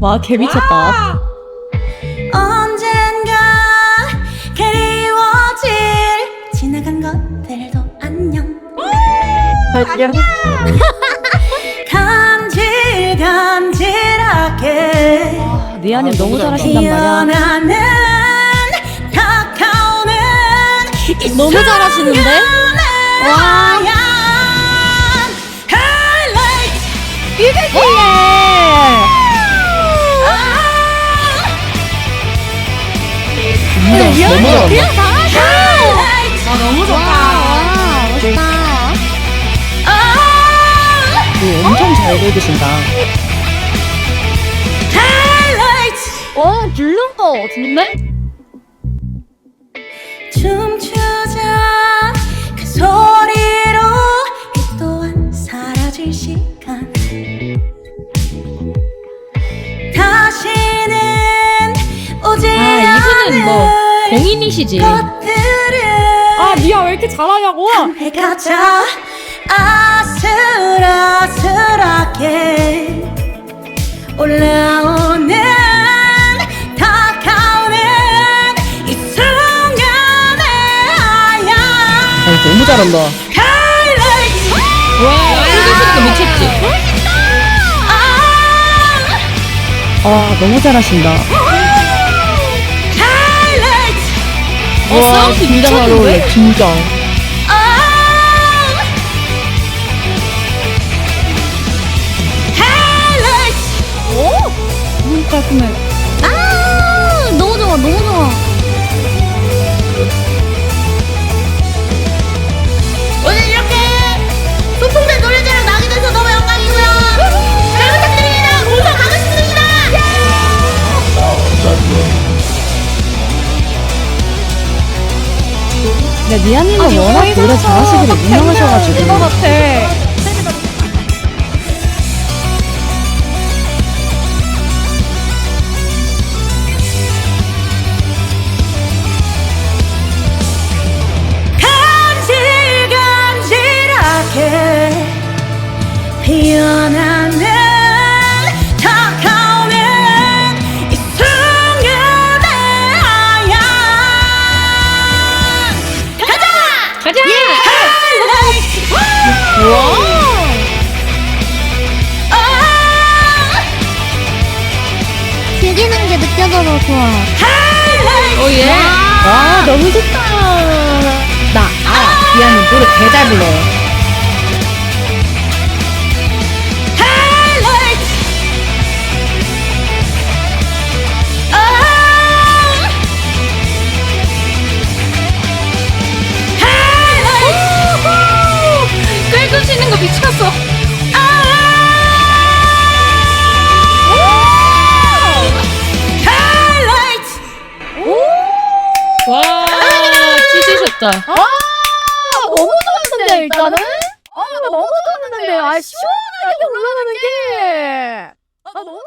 와, 개 미쳤다. 언젠가 그리워질 지나간 것들도 안녕 간질간질하게 미아님 아, 너무 너무 잘하신단 말이야. 피어나는 다가오는 이 너무 잘하시는데? 하얀 highlight. 진짜 너무 잘한다. highlight. 아 너무 좋다. 아, 오, 엄청 잘 highlight. 와, 줄눈거 좋네? 춤추 이분은 뭐, 않을 공인이시지. 아, 미아 왜 이렇게 잘하냐고? 아슬아슬하게 올라오는 다가오는 이 순간의 하얀 아 너무 잘한다. 와, 읽으시니까 미쳤지. 아, 아, 너무 잘하신다. 어, 사운드 진짜 잘 미쳤는데? 어울려. 진짜. 아, 너무 깔끔해. 근데 미아님은 워낙 노래 잘하시기로 유명하셔가지고. 같아. 좋아. highlight 오, 예. 와, 너무 좋다. 나, 아, 미아님 노래 개잘 불러요. 아, 끌고 치는 거 미쳤어. 찢으셨다. 너무 좋았는데 일단은. 아, 나 너무 좋았는데. 아, 시원하게 올라가는 게. 아, 너무